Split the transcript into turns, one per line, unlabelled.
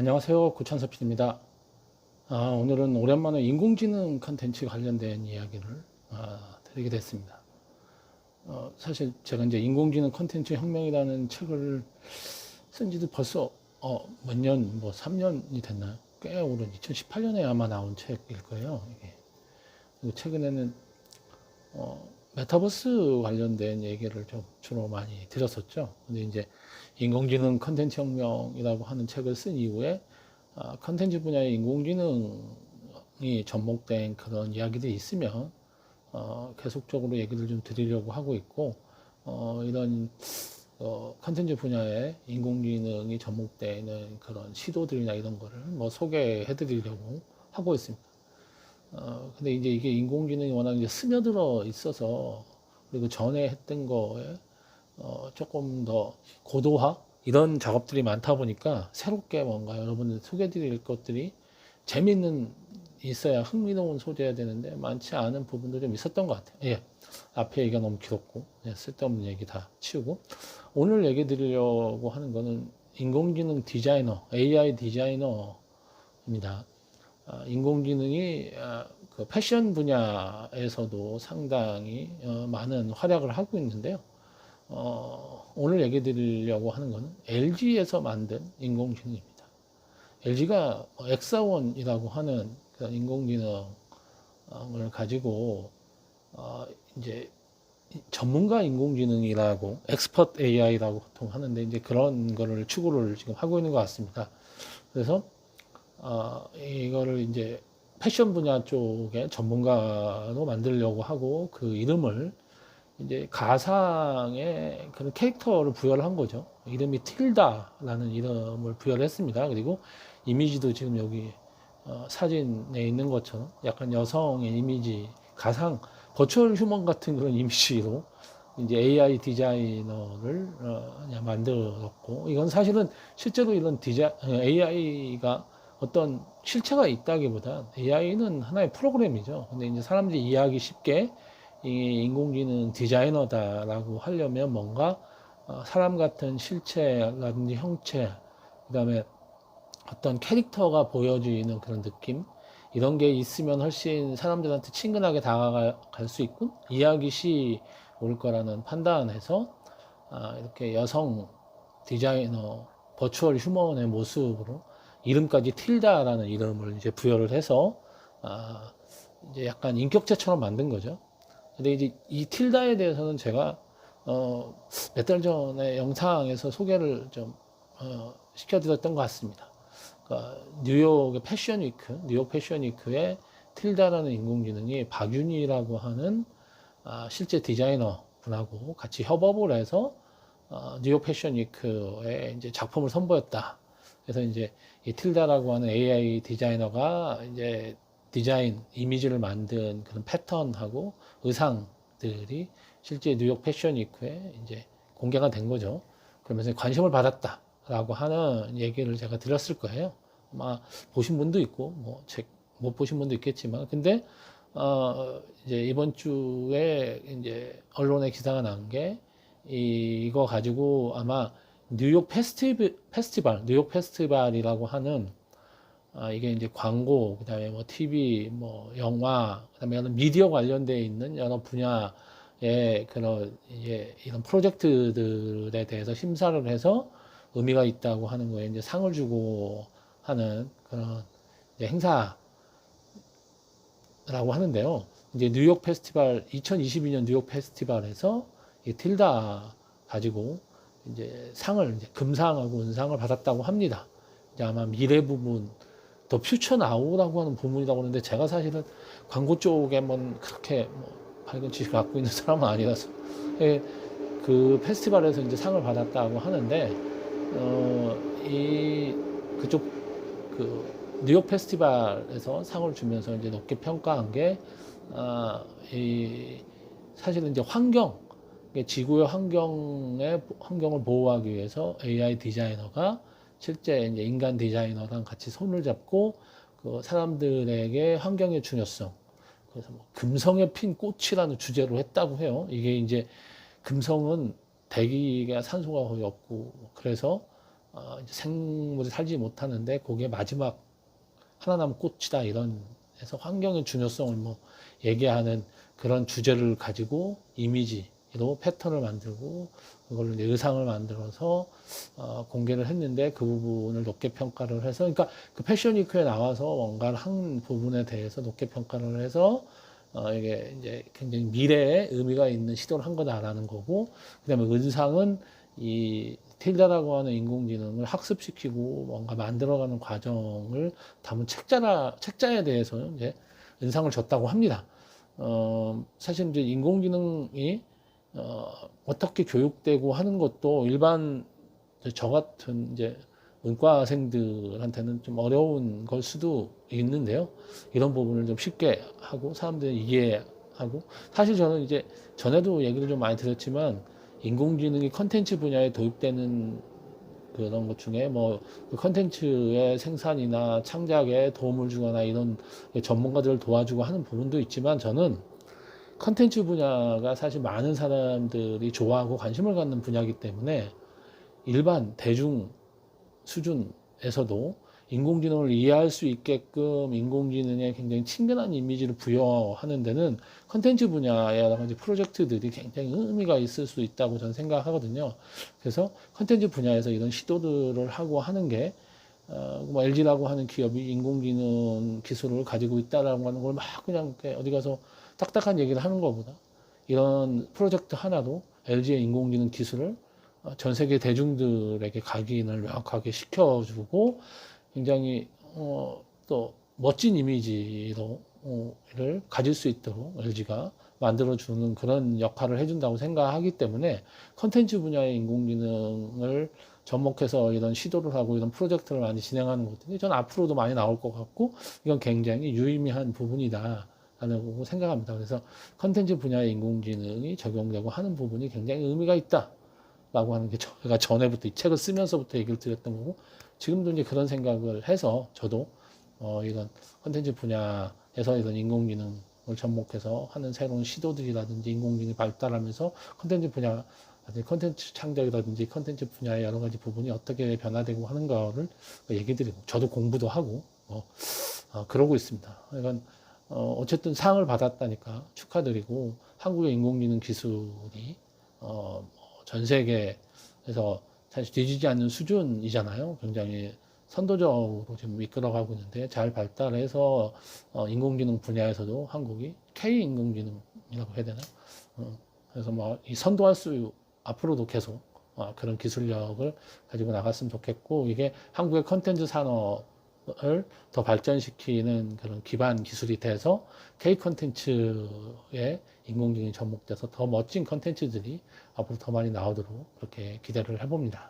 안녕하세요. 구찬섭 PD입니다. 아, 오늘은 오랜만에 인공지능 컨텐츠 관련된 이야기를 아, 드리게 됐습니다. 어, 사실 제가 이제 인공지능 컨텐츠 혁명이라는 책을 쓴 지도 벌써 어, 몇 년, 뭐 3년이 됐나요? 꽤 오랜 2018년에 아마 나온 책일 거예요. 이게. 그리고 최근에는 어, 메타버스 관련된 얘기를 좀 주로 많이 드렸었죠. 근데 이제 인공지능 컨텐츠 혁명이라고 하는 책을 쓴 이후에 아, 컨텐츠 분야의 인공지능이 접목된 그런 이야기들이 있으면 어, 계속적으로 얘기를 좀 드리려고 하고 있고 어, 이런 어, 컨텐츠 분야에 인공지능이 접목되는 그런 시도들이나 이런 거를 뭐 소개해 드리려고 하고 있습니다. 어, 근데 이제 이게 인공지능이 워낙 이제 스며들어 있어서 그리고 전에 했던 거에 어, 조금 더 고도화 이런 작업들이 많다 보니까 새롭게 뭔가 여러분들 소개드릴 것들이 재미있는 있어야 흥미로운 소재야 되는데 많지 않은 부분도 좀 있었던 것 같아요. 예. 앞에 얘기가 너무 길었고 예, 쓸데없는 얘기 다 치우고 오늘 얘기 드리려고 하는 거는 인공지능 디자이너, AI 디자이너입니다. 아, 인공지능이 아, 그 패션 분야에서도 상당히 어, 많은 활약을 하고 있는데요. 어, 오늘 얘기 드리려고 하는 것은 LG에서 만든 인공지능입니다. LG가 엑사원이라고 하는 그런 인공지능을 가지고 어, 이제 전문가 인공지능이라고 엑스퍼트 AI라고 보통 하는데 이제 그런 거를 추구를 지금 하고 있는 것 같습니다. 그래서 어, 이거를 이제 패션 분야 쪽에 전문가로 만들려고 하고 그 이름을 이제 가상의 그런 캐릭터를 부여를 한 거죠. 이름이 틸다라는 이름을 부여를 했습니다. 그리고 이미지도 지금 여기 어, 사진에 있는 것처럼 약간 여성의 이미지, 가상, 버추얼 휴먼 같은 그런 이미지로 이제 AI 디자이너를 어, 그냥 만들었고 이건 사실은 실제로 이런 디자 AI가 어떤 실체가 있다기보다 AI는 하나의 프로그램이죠. 근데 이제 사람들이 이해하기 쉽게 이 인공지능 디자이너다라고 하려면 뭔가 어, 사람 같은 실체라든지 형체, 그 다음에 어떤 캐릭터가 보여지는 그런 느낌, 이런 게 있으면 훨씬 사람들한테 친근하게 다가갈 수 있고 이해하기 쉬울 거라는 판단에서 아, 이렇게 여성 디자이너, 버추얼 휴먼의 모습으로 이름까지 틸다라는 이름을 이제 부여를 해서 아, 이제 약간 인격체처럼 만든 거죠. 근데 이제 이 틸다에 대해서는 제가 어, 몇 달 전에 영상에서 소개를 좀 어, 시켜드렸던 것 같습니다. 그러니까 뉴욕의 패션 위크, 뉴욕 패션 위크에 틸다라는 인공지능이 박윤희라고 하는 아, 실제 디자이너 분하고 같이 협업을 해서 어, 뉴욕 패션 위크에 이제 작품을 선보였다. 그래서 이제 이 틸다라고 하는 AI 디자이너가 이제 디자인, 이미지를 만든 그런 패턴하고 의상들이 실제 뉴욕 패션 위크에 이제 공개가 된 거죠. 그러면서 관심을 받았다라고 하는 얘기를 제가 드렸을 거예요. 아마 보신 분도 있고, 뭐, 책 못 보신 분도 있겠지만, 근데, 어, 이제 이번 주에 이제 언론에 기사가 난 게, 이거 가지고 아마 뉴욕 페스티벌, 페스티벌, 뉴욕 페스티벌이라고 하는 아, 이게 이제 광고, 그 다음에 뭐 TV, 뭐 영화, 그 다음에 이런 미디어 관련되어 있는 여러 분야의 그런 이제 이런 프로젝트들에 대해서 심사를 해서 의미가 있다고 하는 거에 이제 상을 주고 하는 그런 행사라고 하는데요. 이제 뉴욕 페스티벌, 2022년 뉴욕 페스티벌에서 이 틸다 가지고 이제 상을, 이제 금상하고 은상을 받았다고 합니다. 이제 아마 미래 부분, 더 퓨처 나우라고 하는 부분이라고 하는데 제가 사실은 광고 쪽에 뭐 그렇게 뭐 밝은 지식을 갖고 있는 사람은 아니라서 예, 그 페스티벌에서 이제 상을 받았다고 하는데 어, 이 그쪽 그 뉴욕 페스티벌에서 상을 주면서 이제 높게 평가한 게 아, 이 사실은 이제 환경 지구의 환경의 환경을 보호하기 위해서 AI 디자이너가 실제 이제 인간 디자이너랑 같이 손을 잡고 그 사람들에게 환경의 중요성 그래서 뭐 금성에 핀 꽃이라는 주제로 했다고 해요. 이게 이제 금성은 대기가 산소가 거의 없고 그래서 어, 생물이 살지 못하는데 그게 마지막 하나 남은 꽃이다 이런 해서 환경의 중요성을 뭐 얘기하는 그런 주제를 가지고 이미지 로 패턴을 만들고 그걸로 이제 의상을 만들어서 어, 공개를 했는데 그 부분을 높게 평가를 해서 그러니까 그 패션 위크에 나와서 뭔가 한 부분에 대해서 높게 평가를 해서 어, 이게 이제 굉장히 미래에 의미가 있는 시도를 한 거다라는 거고 그다음에 의상은 이 틸다라고 하는 인공지능을 학습시키고 뭔가 만들어가는 과정을 담은 책자라 책자에 대해서 이제 은상을 줬다고 합니다. 어, 사실 이제 인공지능이 어, 어떻게 교육되고 하는 것도 일반 저 같은 이제 문과생들한테는 좀 어려운 걸 수도 있는데요. 이런 부분을 좀 쉽게 하고 사람들이 이해하고 사실 저는 이제 전에도 얘기를 좀 많이 드렸지만 인공지능이 컨텐츠 분야에 도입되는 그런 것 중에 뭐그 컨텐츠의 생산이나 창작에 도움을 주거나 이런 전문가들을 도와주고 하는 부분도 있지만 저는 컨텐츠 분야가 사실 많은 사람들이 좋아하고 관심을 갖는 분야이기 때문에 일반 대중 수준에서도 인공지능을 이해할 수 있게끔 인공지능에 굉장히 친근한 이미지를 부여하는 데는 컨텐츠 분야의 여러 가지 프로젝트들이 굉장히 의미가 있을 수 있다고 저는 생각하거든요. 그래서 컨텐츠 분야에서 이런 시도들을 하고 하는 게 어, 뭐 LG라고 하는 기업이 인공지능 기술을 가지고 있다라고 하는 걸 막 그냥 어디 가서 딱딱한 얘기를 하는 것보다 이런 프로젝트 하나도 LG의 인공지능 기술을 어, 전 세계 대중들에게 각인을 명확하게 시켜주고 굉장히 어, 또 멋진 이미지로 어, 를 가질 수 있도록 LG가 만들어주는 그런 역할을 해준다고 생각하기 때문에 컨텐츠 분야의 인공지능을 접목해서 이런 시도를 하고 이런 프로젝트를 많이 진행하는 것들이 저는 앞으로도 많이 나올 것 같고 이건 굉장히 유의미한 부분이다. 라고 생각합니다. 그래서 컨텐츠 분야의 인공지능이 적용되고 하는 부분이 굉장히 의미가 있다. 라고 하는 게 제가 전에부터 이 책을 쓰면서부터 얘기를 드렸던 거고 지금도 이제 그런 생각을 해서 저도 어 이런 컨텐츠 분야에서 이런 인공지능을 접목해서 하는 새로운 시도들이라든지 인공지능이 발달하면서 컨텐츠 분야 컨텐츠 창작이라든지 컨텐츠 분야의 여러 가지 부분이 어떻게 변화되고 하는 거를 얘기 드리고 저도 공부도 하고 어, 어, 그러고 있습니다. 그러니까 어, 어쨌든 상을 받았다니까 축하드리고 한국의 인공지능 기술이 어, 전 세계에서 사실 뒤지지 않는 수준이잖아요. 굉장히 선도적으로 지금 이끌어가고 있는데 잘 발달해서 어, 인공지능 분야에서도 한국이 K 인공지능이라고 해야 되나? 어, 그래서 뭐 이 선도할 수 앞으로도 계속 어, 그런 기술력을 가지고 나갔으면 좋겠고 이게 한국의 컨텐츠 산업 을더 발전시키는 그런 기반 기술이 돼서 K 컨텐츠에 인공지능이 접목돼서 더 멋진 컨텐츠들이 앞으로 더 많이 나오도록 그렇게 기대를 해봅니다.